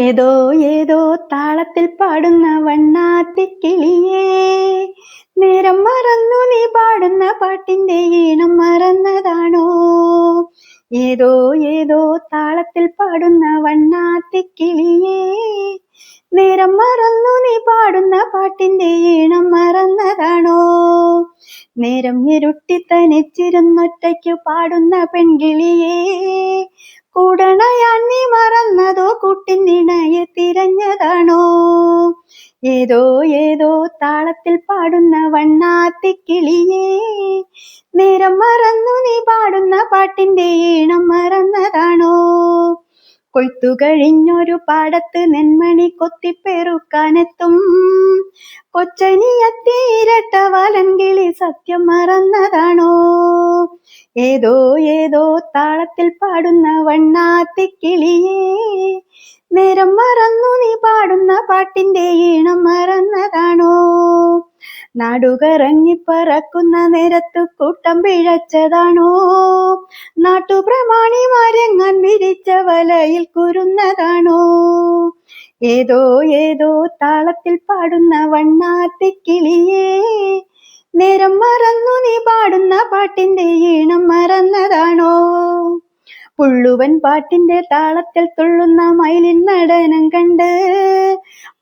ഏതോ ഏതോ താളത്തിൽ പാടുന്ന വണ്ണാത്തിക്കിളിയേ നേരം മറന്നു നീ പാടുന്ന പാട്ടിന്റെ ഈണം മറന്നതാണോ? ഏതോ ഏതോ താളത്തിൽ പാടുന്ന വണ്ണാത്തിക്കിളിയേ നേരം മറന്നു നീ പാടുന്ന പാട്ടിന്റെ ഈണം മറന്നതാണോ? നേരം ഇരുട്ടി തനിച്ചിരുന്നൊറ്റയ്ക്കു പാടുന്ന പെൺകിളിയേ. കൂടണയാൻ കൂട്ടിനിണയെ തിരഞ്ഞതാണോ? ഏതോ ഏതോ താളത്തിൽ പാടുന്ന വണ്ണാത്തി വണ്ണാത്തിക്കിളിയേ നേരം മറന്നു നീ പാടുന്ന പാട്ടിന്റെ ഈണം മറന്നതാണോ? കൊയ്ത്തു കഴിഞ്ഞൊരു പാടത്ത് നെന്മണി കൊത്തിപ്പെറുക്കാനെത്തും. കൊച്ചനിയത്തിരട്ട വലങ്കിളി സത്യം മറന്നതാണോ? ഏതോ ഏതോ താളത്തിൽ പാടുന്ന വണ്ണാത്തി കിളിയേ. നേരം മറന്നു നീ പാടുന്ന പാട്ടിന്റെ ഈണം മറന്നതാണോ? നാടുകറങ്ങി പറക്കുന്ന നേരത്തു കൂട്ടം പിഴച്ചതാണോ? നാട്ടുപ്രമാണിമാരെങ്ങാൻ വിരിച്ച വലയിൽ കുരുന്നതാണോ? ഏതോ ഏതോ താളത്തിൽ പാടുന്ന വണ്ണാത്തി കിളിയേ. നേരം പാട്ടിന്റെ ഈണം മറന്നതാണോ? പുള്ളുവൻ പാട്ടിന്റെ താളത്തിൽ തുള്ളുന്ന മയിലിൻ നടനം കണ്ട്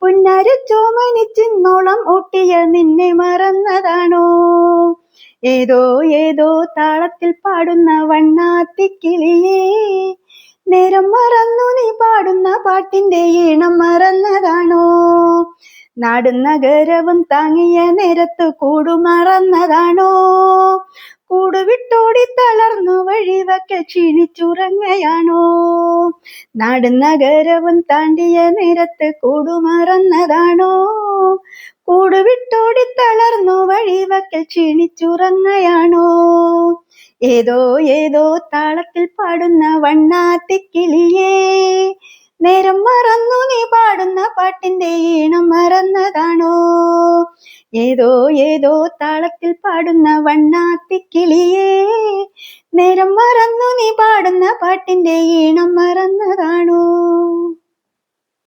പുന്നാരി ചോമനിച്ചിന്നോളം ഊട്ടിയ നിന്നെ മറന്നതാണോ? ഏതോ ഏതോ താളത്തിൽ പാടുന്ന വണ്ണാത്തിക്കിളിയേ നേരം മറന്നു നീ പാടുന്ന പാട്ടിന്റെ ഈണം മറന്നതാണോ? നാടും നഗരവും താങ്ങിയ നേരത്ത് കൂടുമറന്നതാണോ കൂടുവിട്ടോടി തളർന്നു വഴിവക്കെ ക്ഷീണിച്ചുറങ്ങയാണോ? നാടും നഗരവും താണ്ടിയ നേരത്ത് കൂടുമറന്നതാണോ കൂടുവിട്ടോടി തളർന്നു വഴിവക്കെ ക്ഷീണിച്ചുറങ്ങയാണോ? ഏതോ ഏതോ താളത്തിൽ പാടുന്ന വണ്ണാത്തിക്കിളിയേ നേരം മറന്നു പാടുന്ന പാട്ടിന്റെ ഈണം മറന്നതാണോ? ഏതോ ഏതോ താളത്തിൽ പാടുന്ന വണ്ണാത്തി വണ്ണാത്തിക്കിളിയേ നേരം മറന്നു നീ പാടുന്ന പാട്ടിന്റെ ഈണം മറന്നതാണോ?